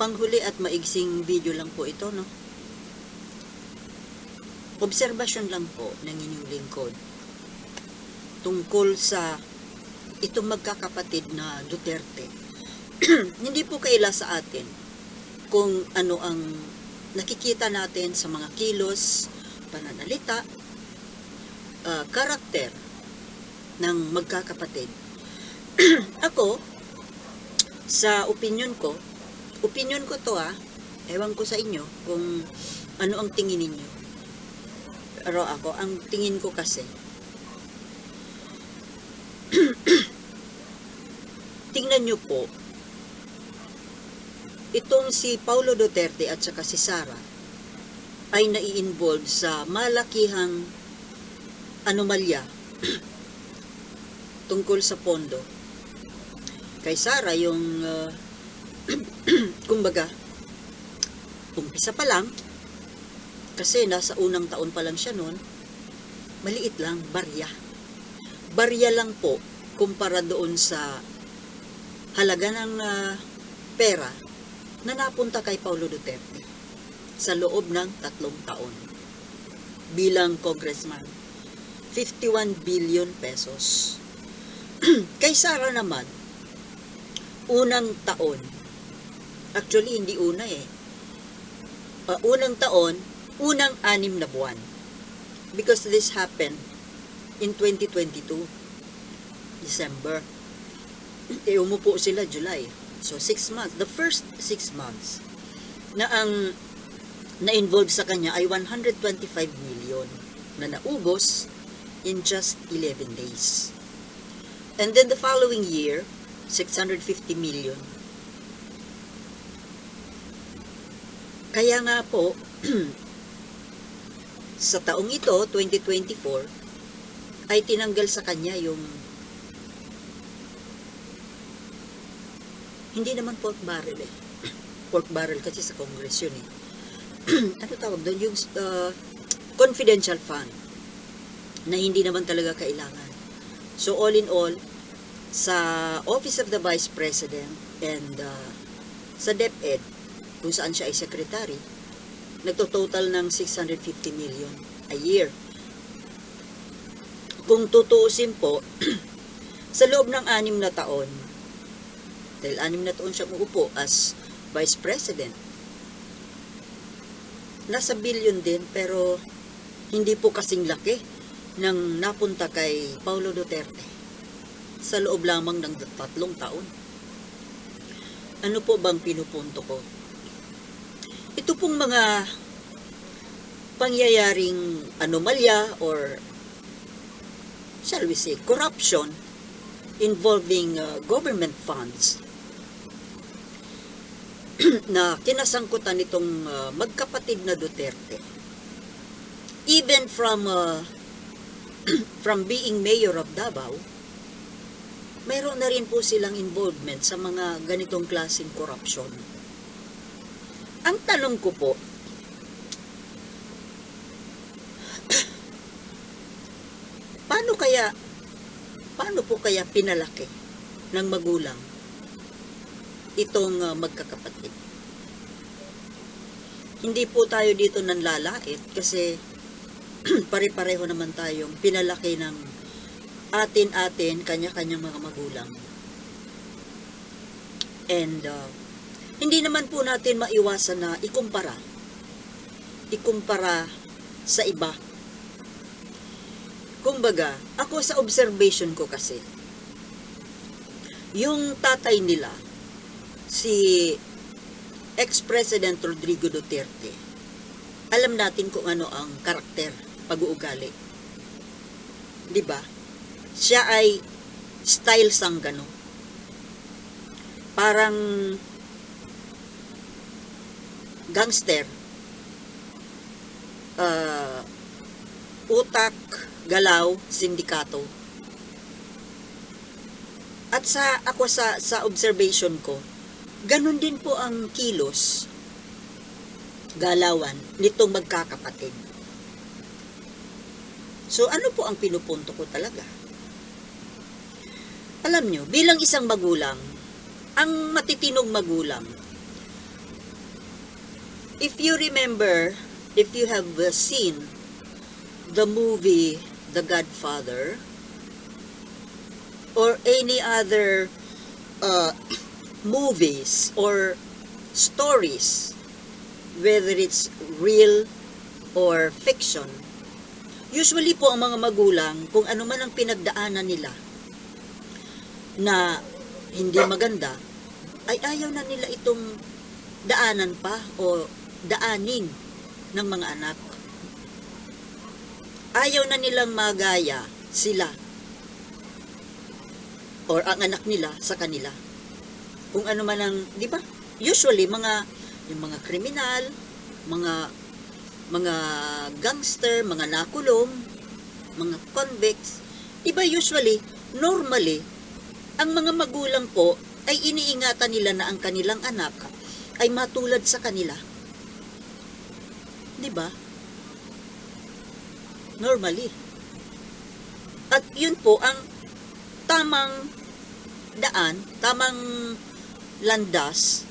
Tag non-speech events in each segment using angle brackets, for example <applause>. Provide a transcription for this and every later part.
panghuli at maigsing video lang po ito, no? Obserbasyon lang po ng inyong lingkod tungkol sa itong magkakapatid na Duterte. <clears throat> Hindi po kaila sa atin kung ano ang nakikita natin sa mga kilos, pananalita, ah, karakter ng magkakapatid. <clears throat> Ako, sa opinion ko, opinion ko to ah, ewan ko sa inyo kung ano ang tingin ninyo. Pero ako, ang tingin ko kasi, <clears throat> tingnan nyo po, itong si Paulo Duterte at saka si Sara ay nai-involve sa malakihang anomalya <clears throat> tungkol sa pondo. Kay Sara, yung, uh, <clears throat> kumbaga, umpisa pa lang, kasi nasa unang taon pa lang siya noon, maliit lang, barya. Barya lang po, kumpara doon sa halaga ng ah, pera na napunta kay Paulo Duterte sa loob ng tatlong taon bilang congressman. 51 billion pesos. <clears throat> kay Sara naman, unang taon, actually hindi una eh, Uh, unang taon, unang anim na buwan. Because this happened in 2022, December. <clears throat> Eh, umupo sila July. So, six months. The first six months na ang na-involve sa kanya ay 125 million na naubos in just 11 days. And then the following year, 650 million. Kaya nga po, <clears throat> sa taong ito, 2024, ay tinanggal sa kanya yung hindi naman pork barrel eh. <clears throat> Pork barrel kasi sa Congress yun eh. <clears throat> ano tawag doon? Yung uh, confidential fund na hindi naman talaga kailangan. So all in all, sa Office of the Vice President and uh, sa DepEd, kung saan siya ay secretary, nagtototal ng 650 million a year. Kung tutuusin po, <clears throat> sa loob ng anim na taon, dahil anim na taon siya umuupo as Vice President, nasa billion din pero hindi po kasing laki ng napunta kay Paulo Duterte sa loob lamang ng tatlong taon. Ano po bang pinupunto ko? Ito pong mga pangyayaring anomalya or shall we say corruption involving uh, government funds <clears throat> na kinasangkutan nitong uh, magkapatid na Duterte. Even from uh, <clears throat> from being mayor of Davao mayroon na rin po silang involvement sa mga ganitong klaseng corruption ang tanong ko po paano kaya paano po kaya pinalaki ng magulang itong uh, magkakapatid. Hindi po tayo dito nanlalait kasi <clears throat> pare-pareho naman tayong pinalaki ng atin-atin, kanya-kanyang mga magulang. And uh, hindi naman po natin maiwasan na ikumpara. Ikumpara sa iba. Kumbaga, ako sa observation ko kasi, yung tatay nila, si ex-president Rodrigo Duterte, alam natin kung ano ang karakter, pag-uugali. ba? Siya ay style sanggano. Parang gangster. Uh, utak, galaw, sindikato. At sa ako sa sa observation ko, Ganon din po ang kilos, galawan nitong magkakapatid. So ano po ang pinupunto ko talaga? Alam nyo, bilang isang magulang, ang matitinong magulang if you remember, if you have uh, seen the movie The Godfather or any other uh, <clears throat> movies or stories, whether it's real or fiction, usually po ang mga magulang, kung ano man ang pinagdaanan nila na hindi maganda, ay ayaw na nila itong daanan pa o daanin ng mga anak. Ayaw na nilang magaya sila or ang anak nila sa kanila. Kung ano man ang, di ba? Usually, mga, yung mga kriminal, mga, mga gangster, mga nakulong, mga convicts, di ba usually, normally, ang mga magulang po ay iniingatan nila na ang kanilang anak ay matulad sa kanila. Di ba? Normally. At yun po ang tamang daan, tamang landas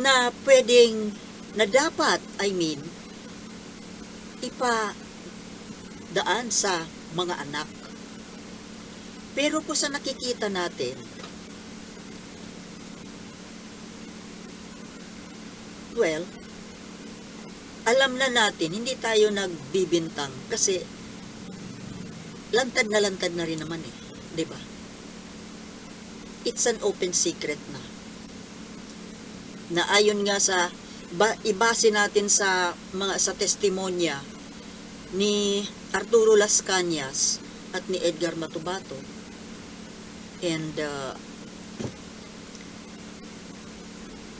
na pwedeng, na dapat, I mean, ipa daan sa mga anak. Pero po sa nakikita natin, well, alam na natin, hindi tayo nagbibintang kasi lantad na lantad na rin naman eh, 'di ba? It's an open secret na. Na ayon nga sa ba, ibase natin sa mga sa testimonya ni Arturo Las Cañas at ni Edgar Matubato and uh,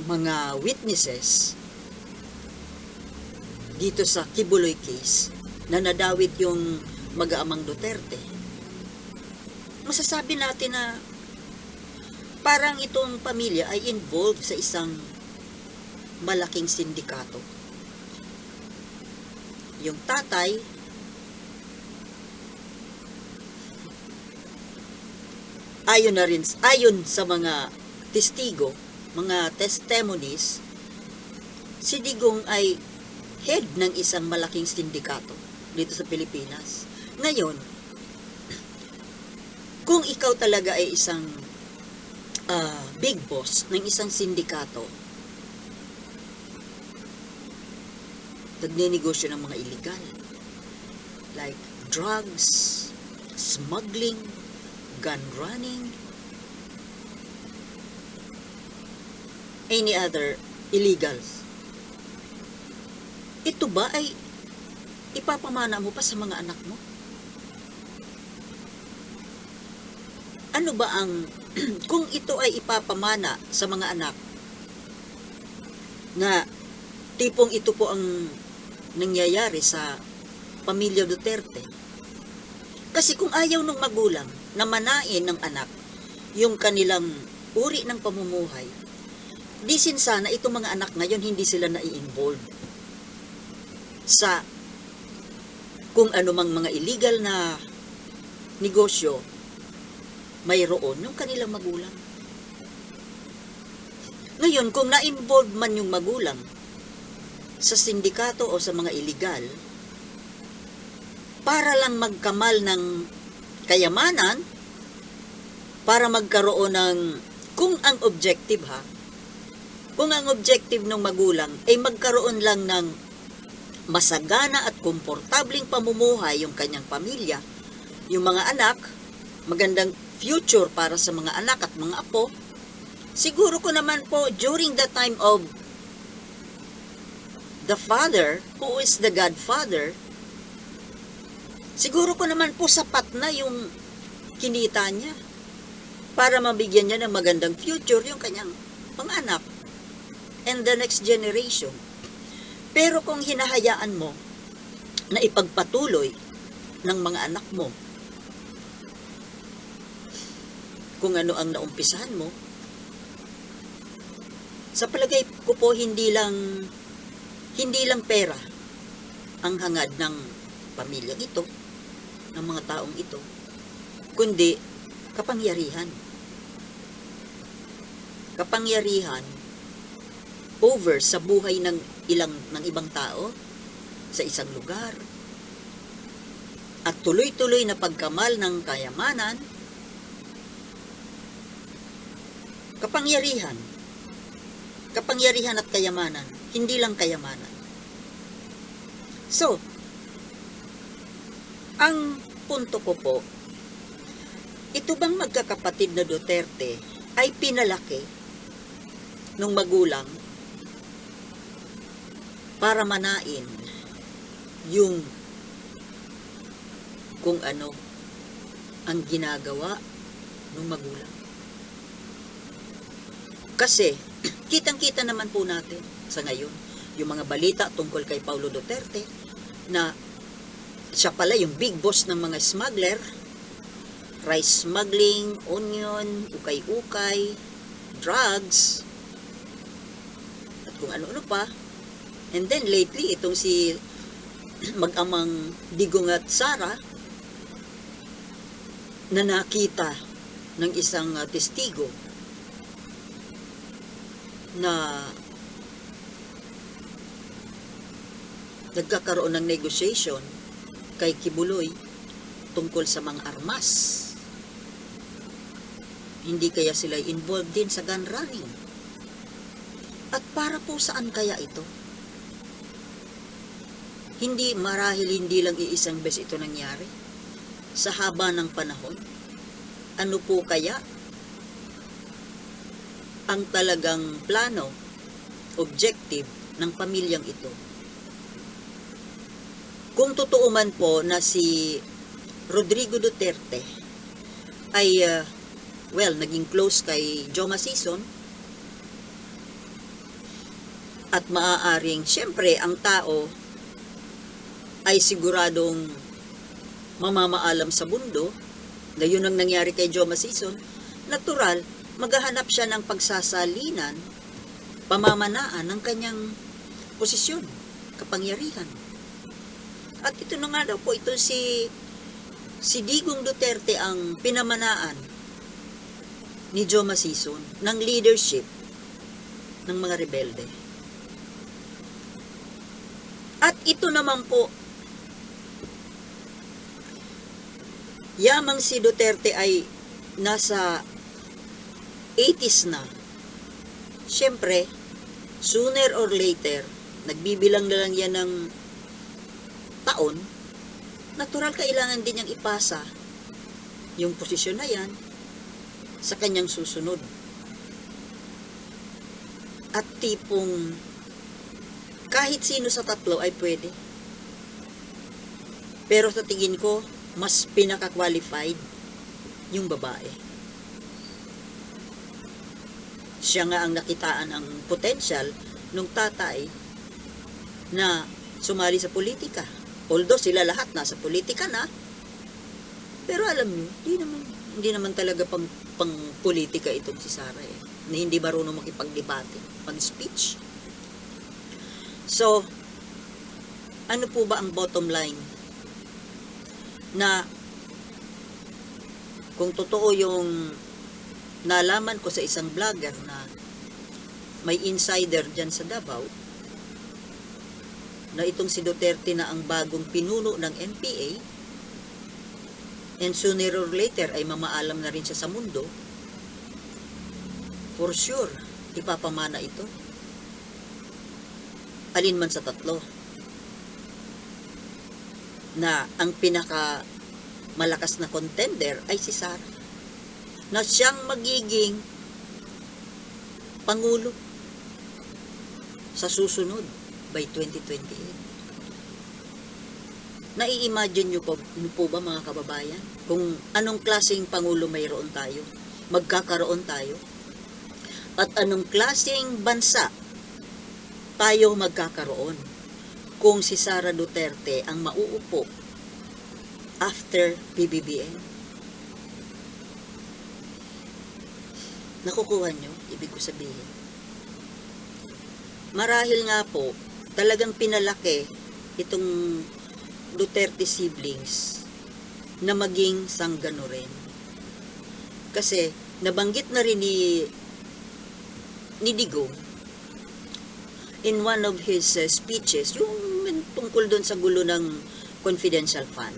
mga witnesses dito sa Kibuloy case na nadawit yung mag-aamang Duterte, masasabi natin na parang itong pamilya ay involved sa isang malaking sindikato. Yung tatay, ayon na rin, ayon sa mga testigo, mga testimonies, si Digong ay head ng isang malaking sindikato dito sa Pilipinas. Ngayon, kung ikaw talaga ay isang ah, big boss ng isang sindikato, nagninegosyo ng mga illegal. Like drugs, smuggling, gun running, any other illegals. Ito ba ay ipapamana mo pa sa mga anak mo? Ano ba ang, <clears throat> kung ito ay ipapamana sa mga anak, na tipong ito po ang nangyayari sa pamilya Duterte. Kasi kung ayaw ng magulang na manain ng anak yung kanilang uri ng pamumuhay, di sin sana itong mga anak ngayon hindi sila nai-involve sa kung ano mang mga illegal na negosyo mayroon yung kanilang magulang. Ngayon, kung na-involve man yung magulang sa sindikato o sa mga illegal, para lang magkamal ng kayamanan, para magkaroon ng, kung ang objective ha, kung ang objective ng magulang ay magkaroon lang ng masagana at komportabling pamumuhay yung kanyang pamilya, yung mga anak, magandang future para sa mga anak at mga apo, siguro ko naman po during the time of the father, who is the godfather, siguro ko naman po sapat na yung kinita niya para mabigyan niya ng magandang future yung kanyang mga anak and the next generation. Pero kung hinahayaan mo na ipagpatuloy ng mga anak mo kung ano ang naumpisahan mo, sa palagay ko po hindi lang hindi lang pera ang hangad ng pamilya ito, ng mga taong ito, kundi kapangyarihan. Kapangyarihan over sa buhay ng ilang ng ibang tao sa isang lugar. At tuloy-tuloy na pagkamal ng kayamanan, kapangyarihan, kapangyarihan at kayamanan, hindi lang kayamanan. So, ang punto ko po, ito bang magkakapatid na Duterte ay pinalaki ng magulang para manain yung kung ano ang ginagawa ng magulang. Kasi, <clears throat> kitang-kita naman po natin sa ngayon, yung mga balita tungkol kay Paulo Duterte na siya pala yung big boss ng mga smuggler, rice smuggling, onion, ukay-ukay, drugs, at kung ano-ano pa. And then lately, itong si mag-amang Digong at Sara na nakita ng isang uh, testigo na nagkakaroon ng negotiation kay Kibuloy tungkol sa mga armas. Hindi kaya sila involved din sa gun running? At para po saan kaya ito? Hindi marahil hindi lang iisang beses ito nangyari. Sa haba ng panahon, ano po kaya ang talagang plano, objective ng pamilyang ito? Kung totoo man po na si Rodrigo Duterte ay, uh, well, naging close kay Joma Sison, at maaaring, syempre, ang tao ay siguradong mamamaalam sa mundo, na yun ang nangyari kay Joma Sison, natural, maghahanap siya ng pagsasalinan, pamamanaan ng kanyang posisyon, kapangyarihan. At ito na nga daw po, ito si, si Digong Duterte ang pinamanaan ni Joma Sison ng leadership ng mga rebelde. At ito naman po, yamang si Duterte ay nasa 80s na. Siyempre, sooner or later, nagbibilang na lang yan ng taon, natural kailangan din niyang ipasa yung posisyon na yan sa kanyang susunod. At tipong kahit sino sa tatlo ay pwede. Pero sa tingin ko, mas pinaka-qualified yung babae. Siya nga ang nakitaan ang potential ng tatay na sumali sa politika. Although sila lahat nasa politika na, pero alam niyo, hindi naman, hindi naman talaga pang, pang politika itong si Sarah eh. Na hindi marunong makipagdebate, mag-speech. So, ano po ba ang bottom line? Na kung totoo yung nalaman ko sa isang vlogger na may insider dyan sa Davao, na itong si Duterte na ang bagong pinuno ng NPA, and sooner or later ay mamaalam na rin siya sa mundo, for sure, ipapamana ito. Alin man sa tatlo na ang pinaka malakas na contender ay si Sara. Na siyang magiging pangulo sa susunod by 2028 nai-imagine nyo po, nyo po ba mga kababayan kung anong klaseng pangulo mayroon tayo magkakaroon tayo at anong klaseng bansa tayo magkakaroon kung si Sara Duterte ang mauupo after PBBM. Nakukuha nyo, ibig ko sabihin. Marahil nga po, talagang pinalaki itong Duterte siblings na maging sanggano rin. Kasi nabanggit na rin ni ni Digong in one of his uh, speeches, yung tungkol doon sa gulo ng confidential fund,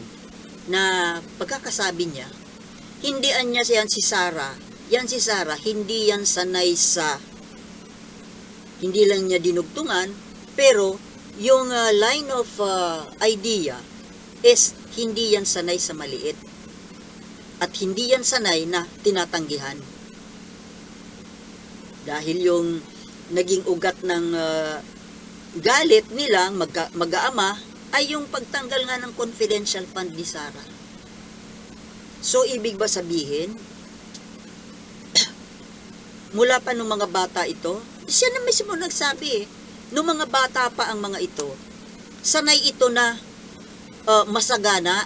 na pagkakasabi niya, hindi niya yan si Sarah, yan si Sarah, hindi yan sanay sa, hindi lang niya dinugtungan, pero yung uh, line of uh, idea is hindi yan sanay sa maliit. At hindi yan sanay na tinatanggihan. Dahil yung naging ugat ng uh, galit nilang magka, mag-aama ay yung pagtanggal nga ng confidential fund ni Sarah. So, ibig ba sabihin, <clears throat> mula pa nung mga bata ito, siya na mismo nagsabi eh, nung mga bata pa ang mga ito, sanay ito na uh, masagana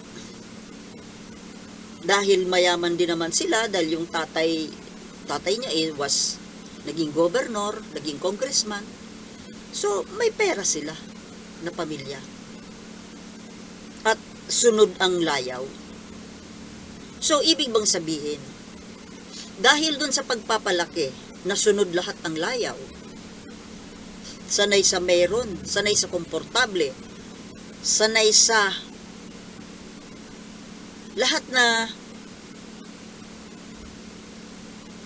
dahil mayaman din naman sila dahil yung tatay tatay niya eh, was naging governor, naging congressman. So, may pera sila na pamilya. At sunod ang layaw. So, ibig bang sabihin, dahil dun sa pagpapalaki, nasunod lahat ang layaw, sanay sa meron, sanay sa komportable, sanay sa lahat na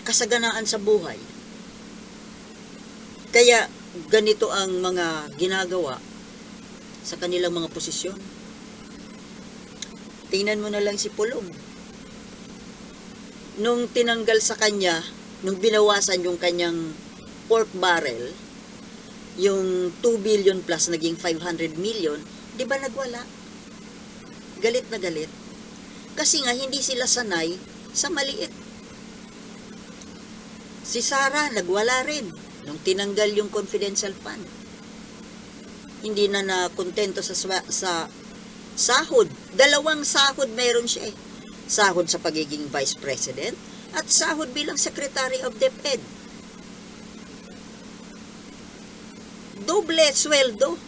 kasaganaan sa buhay. Kaya ganito ang mga ginagawa sa kanilang mga posisyon. Tingnan mo na lang si Pulong. Nung tinanggal sa kanya, nung binawasan yung kanyang pork barrel, yung 2 billion plus naging 500 million, di ba nagwala? Galit na galit. Kasi nga, hindi sila sanay sa maliit. Si Sarah, nagwala rin nung tinanggal yung confidential fund. Hindi na nakontento sa, sa sahod. Dalawang sahod meron siya eh. Sahod sa pagiging vice president at sahod bilang secretary of DepEd. Doble sweldo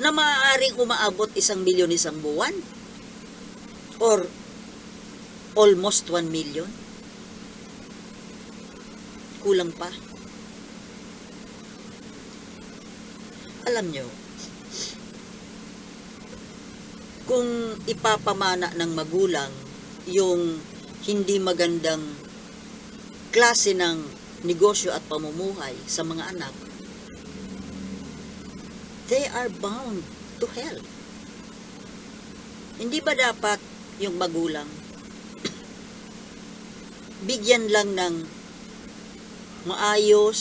na maaaring umaabot isang milyon isang buwan or almost 1 million. Kulang pa. Alam nyo, kung ipapamana ng magulang yung hindi magandang klase ng negosyo at pamumuhay sa mga anak, they are bound to hell. Hindi ba dapat yung magulang <clears throat> bigyan lang ng maayos,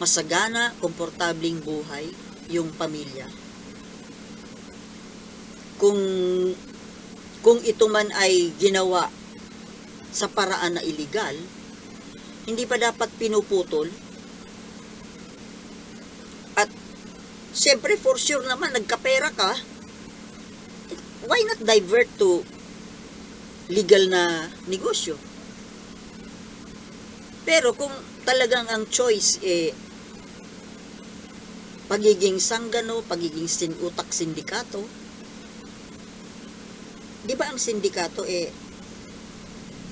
masagana, komportabling buhay yung pamilya? Kung kung ito man ay ginawa sa paraan na illegal, hindi pa dapat pinuputol at Siyempre, for sure naman, nagkapera ka, why not divert to legal na negosyo? Pero kung talagang ang choice eh pagiging sanggano, pagiging sin utak sindikato, di ba ang sindikato eh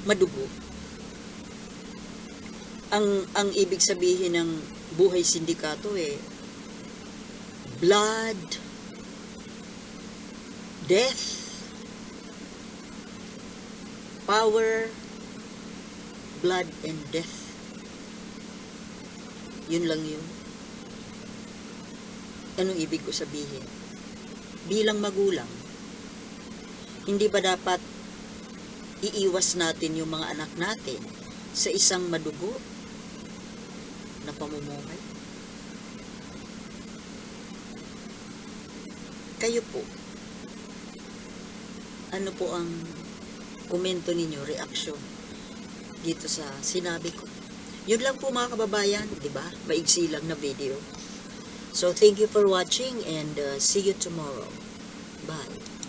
madugo? Ang ang ibig sabihin ng buhay sindikato eh blood, death, power, blood, and death. Yun lang yun. Anong ibig ko sabihin? Bilang magulang, hindi ba dapat iiwas natin yung mga anak natin sa isang madugo na pamumuhay? Kayo po, ano po ang komento ninyo, reaksyon dito sa sinabi ko? Yun lang po mga kababayan, di ba? Maigsi lang na video. So, thank you for watching and uh, see you tomorrow. Bye.